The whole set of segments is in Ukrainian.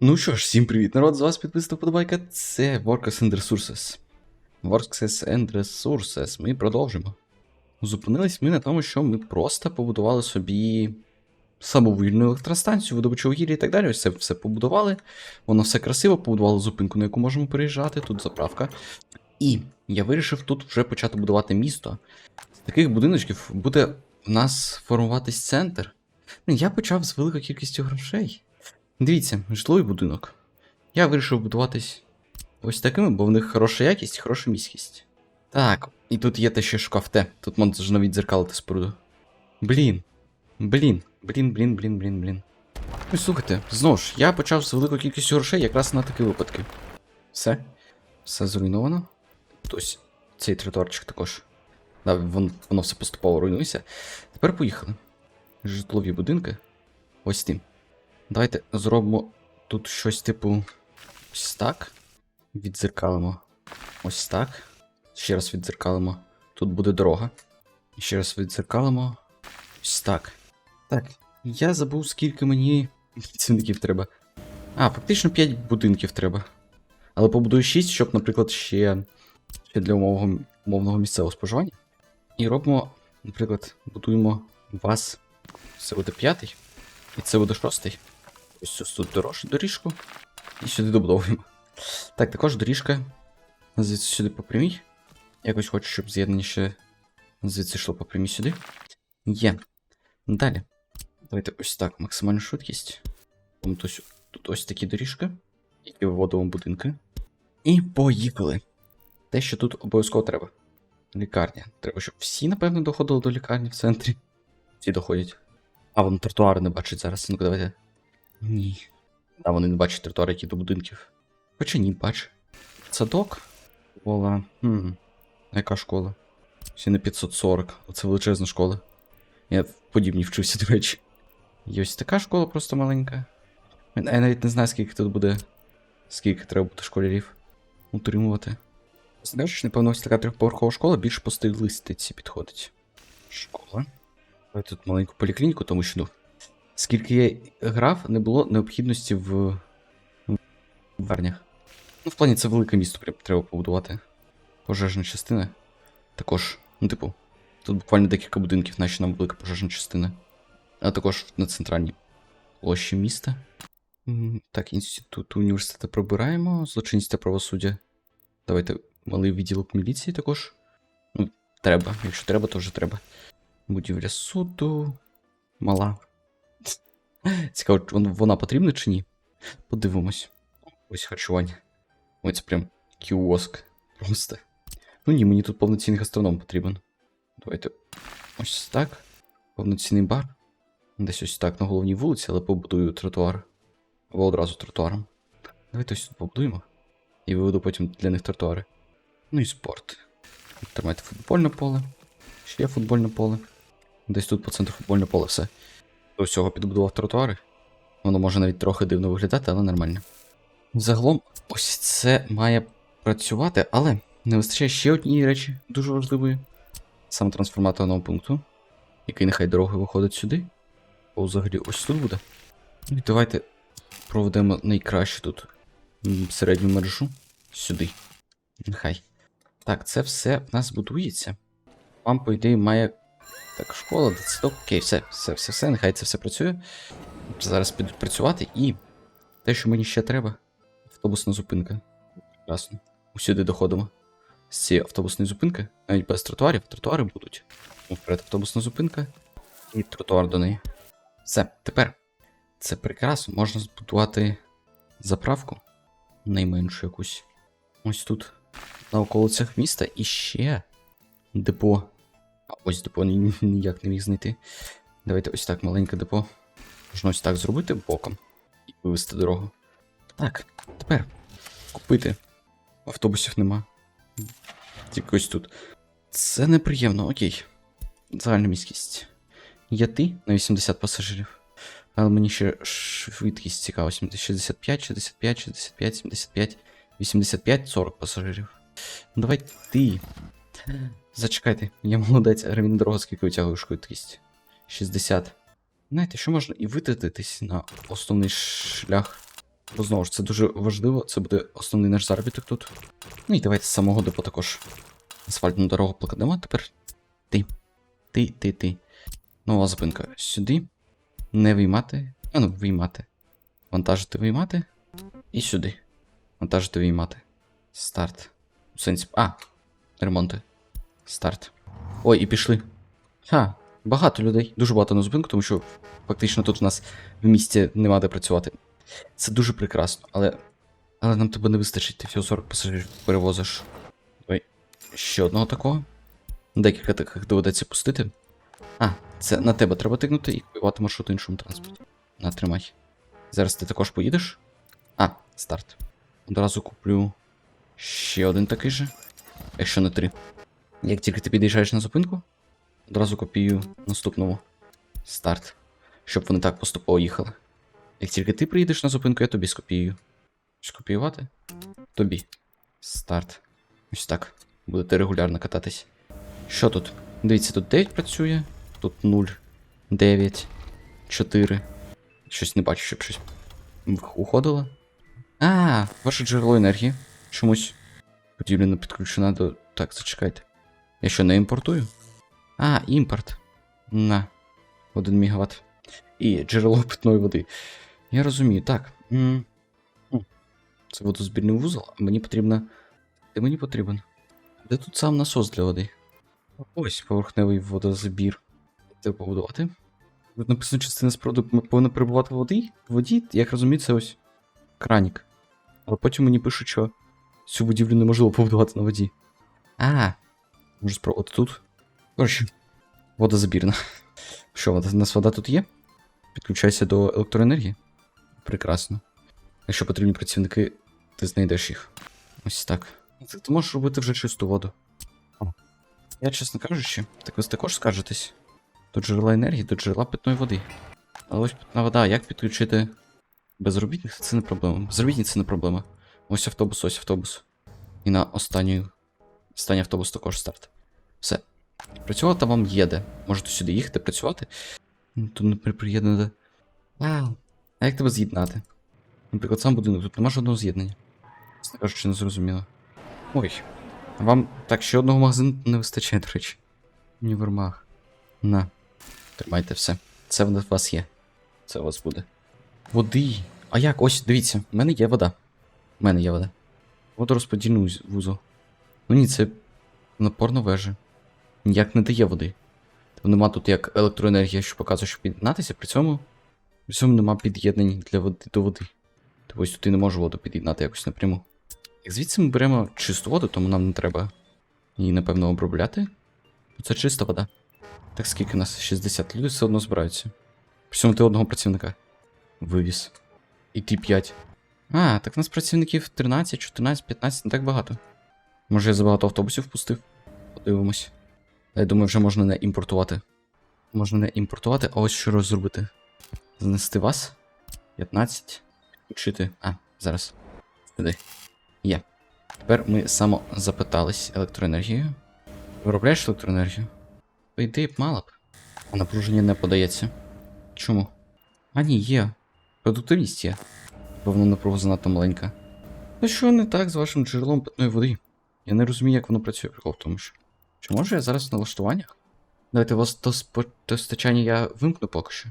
Ну що ж, всім привіт, народ, з вас підписана подобайка. Це Workers and Resources. Workers and Resources. Ми продовжимо. Зупинились ми на тому, що ми просто побудували собі самовільну електростанцію, видобичу вугілля і так далі. Ось це все побудували. Воно все красиво, побудували зупинку, на яку можемо переїжджати, тут заправка. І я вирішив тут вже почати будувати місто. З таких будиночків буде в нас формуватись центр. Ну, Я почав з великою кількістю грошей. Дивіться, житловий будинок. Я вирішив будуватись ось такими, бо в них хороша якість хороша міськість. Так, і тут є те ще шкафте. Тут можна відзеркалити споруду. Блін. Блін, блін, блін, блін, блін, блін. Ну, слухайте, знову ж, я почав з великою кількістю грошей якраз на такі випадки. Все. Все зруйновано. Ось цей тротуарчик також. Да, вон, воно все поступово руйнується. Тепер поїхали. Житлові будинки. Ось тим. Давайте зробимо тут щось типу. Ось так. Відзеркалимо. Ось так. Ще раз відзеркалимо. Тут буде дорога. І ще раз відзеркалимо. Ось так. Так. Я забув, скільки мені працівників треба. А, фактично 5 будинків треба. Але побудую 6, щоб, наприклад, ще, ще для умовного, умовного місцевого споживання. І робимо, наприклад, будуємо вас. Це буде п'ятий. І це буде шостий. Ось ось тут дорож, доріжку. І сюди добудовуємо. Так, також доріжка. Звідси сюди по прямій. Якось хочу, щоб з'єднання ще звідси йшло по прямій сюди. Є. Далі. Давайте ось так, максимальну швидкість. Тут ось, тут ось такі доріжки, які виводимо будинки. І поїхали. Те, що тут обов'язково треба. Лікарня. Треба, щоб всі, напевно, доходили до лікарні в центрі. Всі доходять. А, вони тротуари не бачать зараз. Ну-ка, давайте. Ні. А вони не бачать тротуари, які до будинків. Хоча ні, бач. Садок. Школа. Хм. Яка школа? Ще не 540. Оце величезна школа. Я в подібній вчився, до речі. Є ось така школа просто маленька. Я навіть не знаю, скільки тут буде. Скільки треба буде школярів утримувати. Знаєш, напевно, ось така трьохповерхова школа більш по стилістиці підходить. Школа. Давай тут маленьку поліклініку, тому що ну. Скільки я грав, не було необхідності в. вернях. Ну, в плані це велике місто треба побудувати. Пожежна частина. Також, ну, типу, тут буквально декілька будинків, наче нам велика пожежна частина. А також на центральній площі міста. Так, інститут університету пробираємо. Злочинність та правосуддя. Давайте малий відділок міліції також. Ну, треба. Якщо треба, то вже треба. Будівля суду. Мала. Цікаво, вона потрібна чи ні? Подивимось. Ось харчування. Ось прям кіоск. Просто. Ну ні, мені тут повноцінний гастроном потрібен. Давайте ось так. Повноцінний бар. Десь ось так на головній вулиці, але побудую тротуар. Або одразу тротуаром. Давайте ось тут побудуємо. І виведу потім для них тротуари. Ну і спорт. Тримайте футбольне поле. Ще футбольне поле. Десь тут по центру футбольне поле все. До всього підбудував тротуари. Воно може навіть трохи дивно виглядати, але нормально. Загалом, ось це має працювати, але не вистачає ще однієї речі, дуже важливої. Саме трансформаторного пункту, який нехай дорогою виходить сюди. Бо взагалі ось тут буде. І давайте проведемо найкраще тут середню мережу сюди. Нехай. Так, це все в нас будується. Вам, по ідеї, має. Так, школа, дитсадок. Окей, все, все, все, все, нехай це все працює. Зараз підуть працювати і. Те, що мені ще треба. Автобусна зупинка. Прекрасно. Усюди доходимо. З цієї автобусної зупинки, навіть без тротуарів, тротуари будуть. Ну, Вперед автобусна зупинка і тротуар до неї. Все, тепер. Це прекрасно. Можна збудувати заправку. Найменшу якусь. Ось тут. На околицях міста і ще депо. А ось депо ніяк не міг знайти. Давайте ось так маленьке депо. Можна ось так зробити боком і вивести дорогу. Так, тепер купити. Автобусів нема. Тільки ось тут. Це неприємно, окей. Загальна міськість. Є ти на 80 пасажирів. Але мені ще швидкість цікава. 65, 65, 65, 75, 85, 40 пасажирів. Давай ти. Зачекайте, я молодець, а гривень дорога скільки витягую швидкість? 60. Знаєте, що можна і витратитись на основний шлях Бо знову ж це дуже важливо, це буде основний наш заробіток тут. Ну і давайте з самого депо також асфальтну дорогу покладемо. Тепер ти. Ти, ти, ти. Нова зупинка. Сюди. Не виймати. А ну, виймати. Вантажити, виймати. І сюди. Вантажити, виймати. Старт. У сенсі. А! Ремонти. Старт. Ой, і пішли. Ха, багато людей. Дуже багато на зупинку, тому що фактично тут у нас в місті нема де працювати. Це дуже прекрасно, але. Але нам тебе не вистачить, ти всього 40 пасажирів перевозиш. Ой, ще одного такого. Декілька таких доведеться пустити. А, це на тебе треба тикнути і купувати маршрут іншому транспорті. На, тримай. Зараз ти також поїдеш. А, старт. Одразу куплю ще один такий же. Якщо не три. Як тільки ти під'їжджаєш на зупинку, одразу копію наступному. Старт. Щоб вони так поступово їхали. Як тільки ти приїдеш на зупинку, я тобі скопіюю. Скопіювати? Тобі. Старт. Ось так. Будете регулярно кататись. Що тут? Дивіться, тут 9 працює, тут 0, 9, 4. Щось не бачу, щоб щось уходило. А, ваше джерело енергії. Чомусь будівля не підключена до. Так, зачекайте. Я що, не імпортую? А, імпорт. На. 1 мегаватт. І джерело питної води. Я розумію, так. Це водозбірний вузол, а мені потрібно. Де мені потрібен? Де тут сам насос для води? Ось поверхневий водозабір. Це побудувати. Тут написано частина споруди повинна перебувати в воді. В воді, як розумію, це ось кранік. Але потім мені пишуть, що цю будівлю неможливо побудувати на воді. А, можу спробувати тут. Коротше, водозабірна. Що, вода- у нас вода тут є? Підключайся до електроенергії. Прекрасно. Якщо потрібні працівники, ти знайдеш їх. Ось так. Ти, ти можеш робити вже чисту воду. Я, чесно кажучи, так ви також скажетесь. До джерела енергії, до джерела питної води. Але ось питна вода, як підключити безробітних, це не проблема. Безробітні це не проблема. Ось автобус, ось автобус. І на останню. Останній автобус також старт. Все. Працювати вам є де. Можете сюди їхати, працювати. Ну, Тут не при- приєднане. А, а як тебе з'єднати? Наприклад, сам будинок, тут нема жодного з'єднання. Кажучи, не зрозуміло. Ой. Вам так ще одного магазину не вистачає, до речі. Універмаг. На. Тримайте все. Це в вас є. Це у вас буде. Води. А як? Ось, дивіться, в мене є вода. В мене є вода. Водорозподільний уз- вузол. Ну ні, це напорна вежа. Ніяк не дає води. Тобто нема тут як електроенергія, що показує, що під'єднатися, при цьому. При цьому нема під'єднань для води до води. Тобто ось тут я не можу воду під'єднати якось напряму. Як звідси ми беремо чисту воду, тому нам не треба її, напевно, обробляти. Це чиста вода. Так скільки нас? 60 люди все одно збираються. При цьому ти одного працівника. Вивіз. І ти 5. А, так у нас працівників 13, 14, 15, не так багато. Може я забагато автобусів впустив? Подивимось. Я думаю, вже можна не імпортувати. Можна не імпортувати, а ось що зробити. Занести вас. 15. Включити. А, зараз. Сюди. Є. Тепер ми самозапитались електроенергією. Виробляєш електроенергію? По ідеї б мала б. А напруження не подається. Чому? А ні, є. Продуктивність є. Певно, напруга занадто маленька. Ну що не так з вашим джерелом питної води? Я не розумію, як воно працює, прикол тому що. Чи можу я зараз в налаштуваннях? Давайте вас то постачання я вимкну поки що.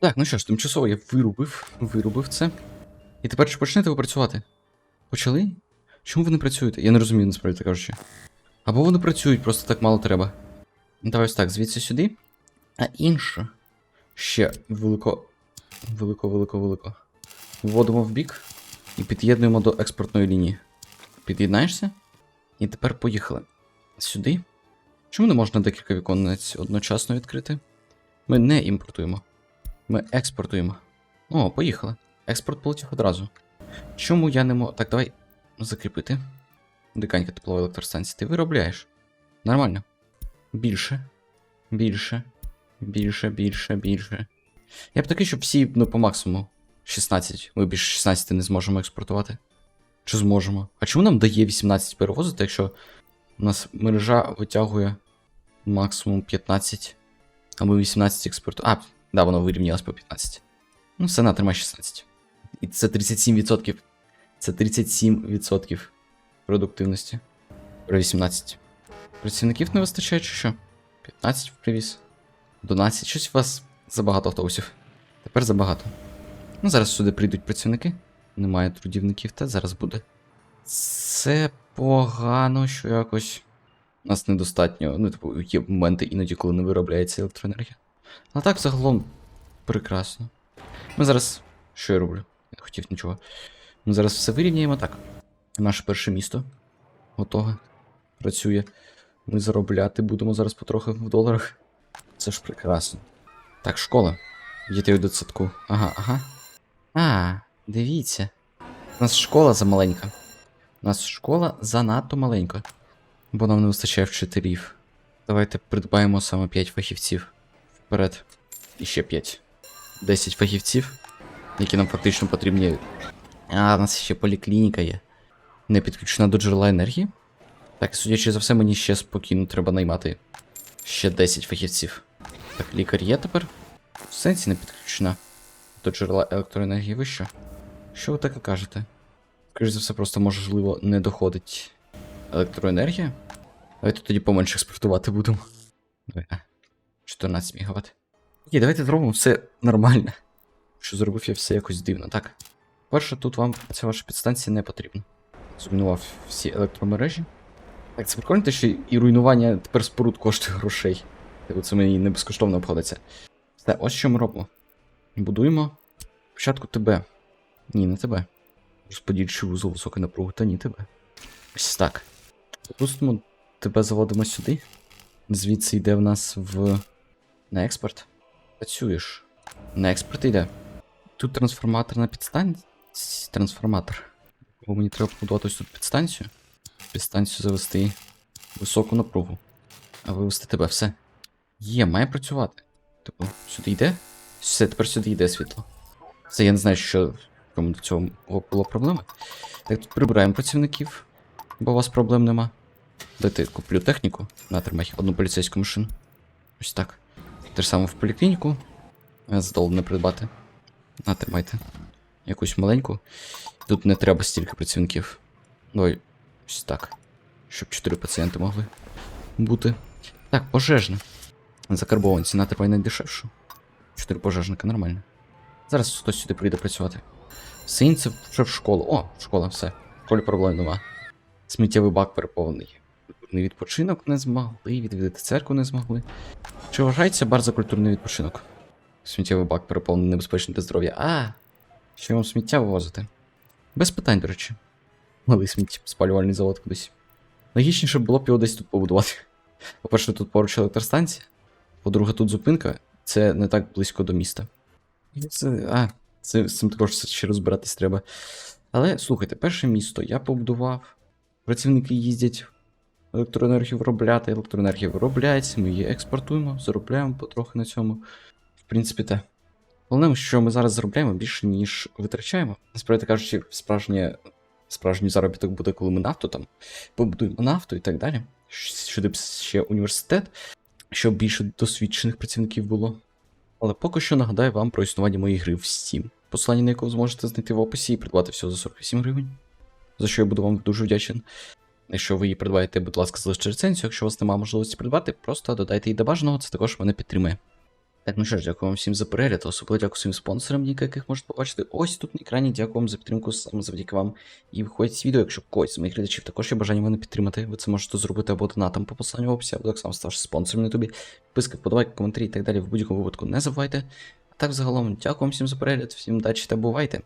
Так, ну що ж, тимчасово я вирубив, вирубив це. І тепер чи почнете ви працювати? Почали? Чому ви не працюєте? Я не розумію, насправді кажучи. Або вони працюють, просто так мало треба. Ну, Давай ось так, звідси сюди. А інше. Ще велико. Велико, велико, велико. Вводимо в бік і під'єднуємо до експортної лінії. Під'єднаєшся? І тепер поїхали. Сюди. Чому не можна декілька віконець одночасно відкрити? Ми не імпортуємо. Ми експортуємо. О, поїхали. Експорт полетів одразу. Чому я не можу. Так, давай закріпити. Диканька теплової електростанції. Ти виробляєш. Нормально. Більше. Більше. Більше, більше, більше. Я б такий, щоб всі, ну, по максимуму. 16. Ми більше 16 не зможемо експортувати. Чи зможемо? А чому нам дає 18 перевозити, якщо у нас мережа витягує максимум 15, а ми 18 експортуємо. А, да, воно вирівнялось по 15. Ну, все, на, тримай 16. І це 37%. Це 37% продуктивності. Про 18. Працівників не вистачає чи що? 15 привіз. 12. Щось у вас забагато автобусів. Тепер забагато. Ну, зараз сюди прийдуть працівники. Немає трудівників, та зараз буде. Це погано, що якось. У нас недостатньо. Ну, типу, є моменти іноді, коли не виробляється електроенергія. А так загалом прекрасно. Ми зараз. Що я роблю? Я не хотів нічого. Ми зараз все вирівняємо так. Наше перше місто готове. Працює. Ми заробляти будемо зараз потрохи в доларах. Це ж прекрасно. Так, школа. Дітей у дитсадку. Ага, ага. А, дивіться. У нас школа замаленька. У нас школа занадто маленька. Бо нам не вистачає вчителів. Давайте придбаємо саме 5 фахівців. Вперед. І ще 5. 10 фахівців, які нам фактично потрібні. А, у нас ще поліклініка є. Не підключена до джерела енергії. Так, судячи за все, мені ще спокійно треба наймати ще 10 фахівців. Так, лікар є тепер? В сенсі не підключена до джерела електроенергії. Ви що? Ви таке кажете? Скоріше за все, просто можливо не доходить електроенергія. Давайте тоді поменше експортувати будемо. Давай, а, 14 МВт. Окей, давайте зробимо все нормально. Що зробив я все якось дивно. Так. Перше, тут вам ця ваша підстанція не потрібна. Зруйнував всі електромережі. Так, це прикольно, те, що і руйнування тепер споруд коштує грошей. Типу це мені не безкоштовно обходиться. Все, ось що ми робимо. Будуємо спочатку тебе. Ні, не тебе. Розподільчий вузол високої напруги, та ні тебе. Ось так. Допустимо, тебе заводимо сюди. Звідси йде в нас в. На експорт. Працюєш. На експорт йде. Тут трансформатор на підстанції. Трансформатор. Бо мені треба побудувати ось тут підстанцію. Підстанцію завести високу напругу. А вивести тебе все. Є, має працювати. Типу, сюди йде? Все, тепер сюди йде світло. Це я не знаю, що в до цього було проблема. Так, тут прибираємо працівників, бо у вас проблем нема. Дайте куплю техніку. Натримай одну поліцейську машину. Ось так. Те ж саме в поліклініку. Я задоволений придбати. Натримайте. Якусь маленьку. Тут не треба стільки працівників. Давай, ось так. Щоб 4 пацієнти могли бути. Так, пожежна. Закарбованці, натримай найдешевшу. 4 пожежника, нормально. Зараз хтось сюди прийде працювати. Синцев вже в школу. О, школа, все. В школі проблем нема. Сміттєвий бак переповнений. Культурний відпочинок не змогли, відвідати церкву не змогли. Чи вважається бар за культурний відпочинок? Сміттєвий бак переповнений небезпечний для здоров'я. А, що вам сміття вивозити? Без питань, до речі. Малий сміття спалювальний завод кудись. Логічніше було б його десь тут побудувати. По-перше, тут поруч електростанція. По-друге, тут зупинка. Це не так близько до міста. Це, а, це, з цим також ще розбиратись треба. Але слухайте, перше місто я побудував. Працівники їздять електроенергію виробляти, електроенергія виробляється, ми її експортуємо, заробляємо потрохи на цьому. В принципі, те. Головне, що ми зараз заробляємо більше, ніж витрачаємо. Насправді кажучи, справжнє, справжній заробіток буде, коли ми нафту там побудуємо нафту і так далі. Б ще університет, щоб більше досвідчених працівників було. Але поки що нагадаю вам про існування моєї гри в Steam, посилання на ви зможете знайти в описі і придбати всього за 48 гривень, за що я буду вам дуже вдячен. Якщо ви її придбаєте, будь ласка, залиште рецензію. Якщо у вас немає можливості придбати, просто додайте її до бажаного, це також мене підтримує. Так, ну що ж, дякую вам всім за перегляд, особливо дякую своїм спонсорам, яких можете побачити ось тут на екрані. Дякую вам за підтримку саме завдяки вам. І виходить відео, якщо когось з моїх глядачів також є бажання мене підтримати, ви це можете зробити або донатом по посиланню в описі, або так само ставши спонсором на ютубі. Підписки, вподобайки, коментарі і так далі в будь-якому випадку не забувайте. Так, загалом, дякую всім за перегляд, всім удачі та бувайте!